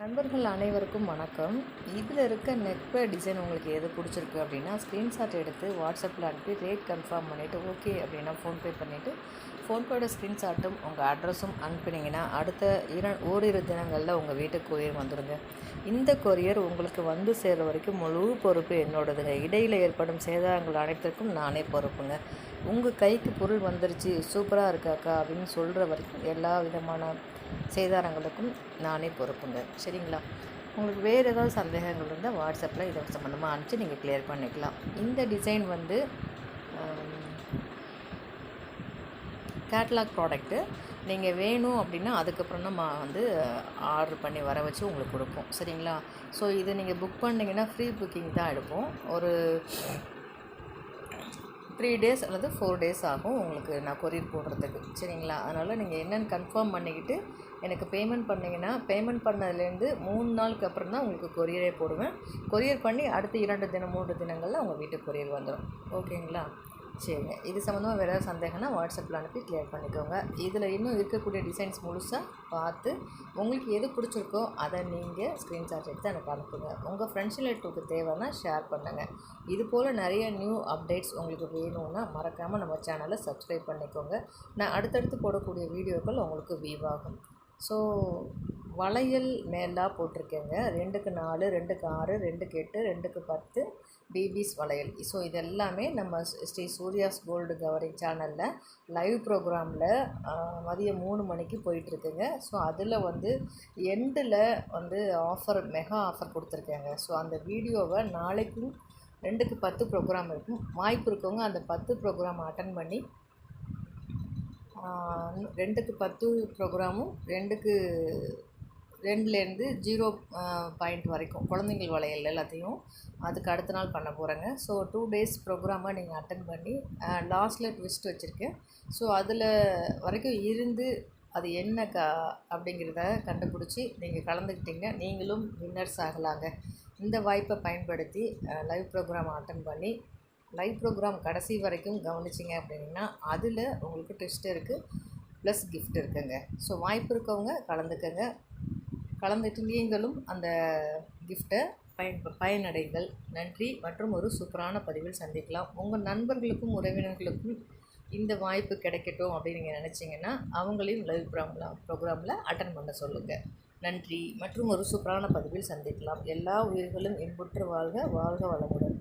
நண்பர்கள் அனைவருக்கும் வணக்கம். இதில் இருக்க நெக் டிசைன் உங்களுக்கு எது பிடிச்சிருக்கு அப்படின்னா ஸ்க்ரீன்ஷாட் எடுத்து வாட்ஸ்அப்பில் அனுப்பி ரேட் கன்ஃபார்ம் பண்ணிவிட்டு ஓகே அப்படின்னா ஃபோன்பே பண்ணிவிட்டு ஃபோன்பேயோட ஸ்க்ரீன்ஷாட்டும் உங்கள் அட்ரஸும் அனுப்பினீங்கன்னா அடுத்த இர ஓரிரு தினங்களில் உங்கள் வீட்டுக்கு கொரியர் வந்துடுங்க இந்த கொரியர் உங்களுக்கு வந்து சேர்கிற வரைக்கும் முழு பொறுப்பு என்னோடதுங்க. இடையில் ஏற்படும் சேதாரங்கள் அனைத்திற்கும் நானே பொறுப்புங்க. உங்கள் கைக்கு பொருள் வந்துருச்சு சூப்பராக இருக்காக்கா அப்படின்னு சொல்கிற வரைக்கும் எல்லா விதமான சேதாரங்களுக்கும் நானே பொறுப்புங்க. சரிங்களா? உங்களுக்கு வேறு ஏதாவது சந்தேகங்கள் இருந்தால் வாட்ஸ்அப்பில் இதை சம்மந்தமாக அனுப்பிச்சு நீங்கள் கிளியர் பண்ணிக்கலாம். இந்த டிசைன் வந்து கேட்லாக் ப்ராடக்ட்டு நீங்கள் வேணும் அப்படின்னா அதுக்கப்புறம் நம்ம வந்து ஆர்டர் பண்ணி வர வச்சு உங்களுக்கு கொடுப்போம். சரிங்களா? ஸோ இதை நீங்கள் புக் பண்ணிங்கன்னா ஃப்ரீ புக்கிங் தான் எடுப்போம். ஒரு த்ரீ டேஸ் அல்லது ஃபோர் டேஸ் ஆகும் உங்களுக்கு நான் கொரியர் போடுறதுக்கு. சரிங்களா? அதனால் நீங்கள் என்னென்னு கன்ஃபார்ம் பண்ணிக்கிட்டு எனக்கு பேமெண்ட் பண்ணிங்கன்னா பேமெண்ட் பண்ணதுலேருந்து மூணு நாளுக்கு அப்புறம் தான் உங்களுக்கு கொரியரே போடுவேன். கொரியர் பண்ணி அடுத்த இரண்டு தினம் மூன்று தினங்களில் உங்கள் வீட்டுக்கு கொரியர் வந்துடும் ஓகேங்களா சரிங்க இது சம்மந்தமாக வேறு ஏதாவது சந்தேகம்னா வாட்ஸ்அப்பில் அனுப்பி கிளியர் பண்ணிக்கோங்க. இதில் இன்னும் இருக்கக்கூடிய டிசைன்ஸ் முழுசாக பார்த்து உங்களுக்கு எது பிடிச்சிருக்கோ அதை நீங்கள் ஸ்க்ரீன்ஷாட் எடுத்து எனக்கு அனுப்புங்க. உங்கள் ஃப்ரெண்ட்ஸ் ரிலேட்டிவ்க்கு தேவைன்னா ஷேர் பண்ணுங்கள் இது போல் நிறைய நியூ அப்டேட்ஸ் உங்களுக்கு வேணும்னா மறக்காமல் நம்ம சேனலை சப்ஸ்கிரைப் பண்ணிக்கோங்க. நான் அடுத்தடுத்து போடக்கூடிய வீடியோக்கள் உங்களுக்கு வீவாகும் ஸோ வளையல் மேலாக போட்டிருக்கேங்க. ரெண்டுக்கு நாலு ரெண்டுக்கு ஆறு ரெண்டுக்கு எட்டு ரெண்டுக்கு பத்து பிபிஸ் வளையல். ஸோ இது எல்லாமே நம்ம ஸ்ரீ சூர்யாஸ் கோல்டு கவரிங் சேனலில் லைவ் ப்ரோக்ராமில் மதியம் மூணு மணிக்கு போயிட்டுருக்குங்க. ஸோ அதில் வந்து எண்டில் வந்து ஆஃபர் மெகா ஆஃபர் கொடுத்துருக்கேங்க. ஸோ அந்த வீடியோவை நாளைக்கும் ரெண்டுக்கு பத்து ப்ரோக்ராம் இருக்கும். வாய்ப்பு இருக்கவங்க அந்த பத்து ப்ரோக்ராம் அட்டன் பண்ணி ரெண்டுக்கு பத்து ப்ரோக்ராமும் ரெண்டுக்கு ரெண்டுலேருந்து ஜீரோ பாயிண்ட் வரைக்கும் குழந்தைங்கள் வளையல் எல்லாத்தையும் அதுக்கு அடுத்த நாள் பண்ண போகிறேங்க ஸோ டூ டேஸ் ப்ரோக்ராமாக நீங்கள் அட்டன் பண்ணி லாஸ்ட்டில் ட்விஸ்ட் வச்சுருக்கேன் ஸோ அதில் வரைக்கும் இருந்து அது என்ன க அப்படிங்கிறத கண்டுபிடிச்சி நீங்கள் கலந்துக்கிட்டீங்க. நீங்களும் வின்னர்ஸ் ஆகலாங்க. இந்த வாய்ப்பை பயன்படுத்தி லைவ் ப்ரோக்ராம் அட்டன் பண்ணி லைவ் ப்ரோக்ராம் கடைசி வரைக்கும் கவனிச்சிங்க அப்படின்னா அதில் உங்களுக்கு ட்விஸ்ட் இருக்குது ப்ளஸ் கிஃப்ட் இருக்குங்க. ஸோ வாய்ப்பு இருக்கவங்க கலந்துக்கங்க. கலந்துட்டு நீங்களும் அந்த கிஃப்ட்டை பயன் பயனடைங்கள். நன்றி. மற்றும் ஒரு சூப்பரான பதிவில் சந்திக்கலாம். உங்கள் நண்பர்களுக்கும் உறவினர்களுக்கும் இந்த வாய்ப்பு கிடைக்கட்டும் அப்படின்னு நீங்கள் நினச்சிங்கன்னா அவங்களையும் லைவ் ப்ரோக்ராம் ப்ரோக்ராமில் அட்டன் பண்ண சொல்லுங்கள் நன்றி. மற்றும் ஒரு சூப்பரான பதிவில் சந்திக்கலாம். எல்லா உயிர்களும் இன்புற்று வாழ்க வாழ்க வளமுடன்.